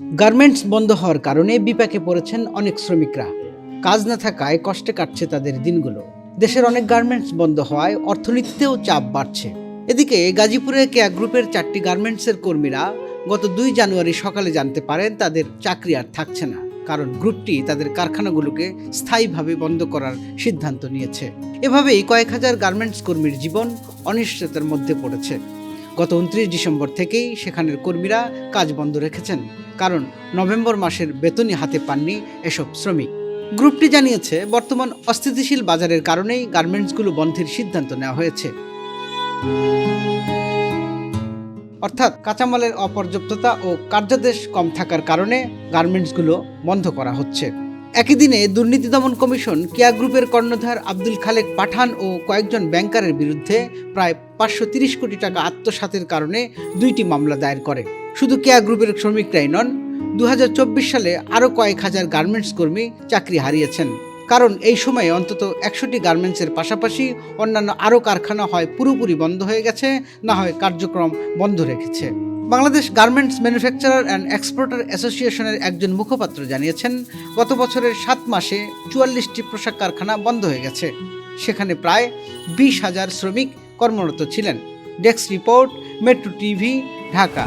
Garments বন্ধ হওয়ার কারণে বিপাকে পড়েছেন অনেক শ্রমিকরা। কাজ না থাকায় কষ্টে কাটছে তাদের দিনগুলো। দেশের অনেক গার্মেন্টস বন্ধ হওয়ায় অর্থনীতিতেও চাপ বাড়ছে। এদিকে গাজীপুরে কেয়া গ্রুপের চারটি গার্মেন্টসের কর্মীরা গত দুই জানুয়ারি সকালে জানতে পারেন তাদের চাকরি আর থাকছে না, কারণ গ্রুপটি তাদের কারখানাগুলোকে স্থায়ীভাবে বন্ধ করার সিদ্ধান্ত নিয়েছে। এভাবেই কয়েক হাজার গার্মেন্টস কর্মীর জীবন অনিশ্চয়তার মধ্যে পড়েছে। গত উনত্রিশ ডিসেম্বর থেকেই সেখানের কর্মীরা কাজ বন্ধ রেখেছেন, কারণ নভেম্বর মাসের বেতনই হাতে পাননি এসব শ্রমিক। গ্রুপটি জানিয়েছে, বর্তমান অস্থিতিশীল বাজারের কারণেই গার্মেন্টসগুলো বন্ধের সিদ্ধান্ত নেওয়া হয়েছে। অর্থাৎ কাঁচামালের অপর্যাপ্ততা ও কার্যাদেশ কম থাকার কারণে গার্মেন্টসগুলো বন্ধ করা হচ্ছে। একই দিনে দুর্নীতি দমন কমিশন কেয়া গ্রুপের কর্ণধার আব্দুল খালেক পাঠান ও কয়েকজন ব্যাংকারের বিরুদ্ধে প্রায় পাঁচশো কোটি টাকা আত্মসাতের কারণে দুইটি মামলা দায়ের করে। শুধু কেয়া গ্রুপের শ্রমিকরাই নন দু হাজার চব্বিশ সালে আরও কয়েক হাজার গার্মেন্টস কর্মী চাকরি হারিয়েছেন। কারণ এই সময়ে অন্তত একশোটি গার্মেন্টসের পাশাপাশি অন্যান্য আরও কারখানা হয় পুরোপুরি বন্ধ হয়ে গেছে, না হয় কার্যক্রম বন্ধ রেখেছে। Bangladesh garments manufacturer and exporter অ্যাসোসিয়েশনের একজন মুখপাত্র জানিয়েছেন, গত বছরের সাত মাসে চুয়াল্লিশটি পোশাক কারখানা বন্ধ হয়ে গেছে। সেখানে প্রায় বিশ হাজার শ্রমিক কর্মরত ছিলেন। Desk report, metro TV, Dhaka.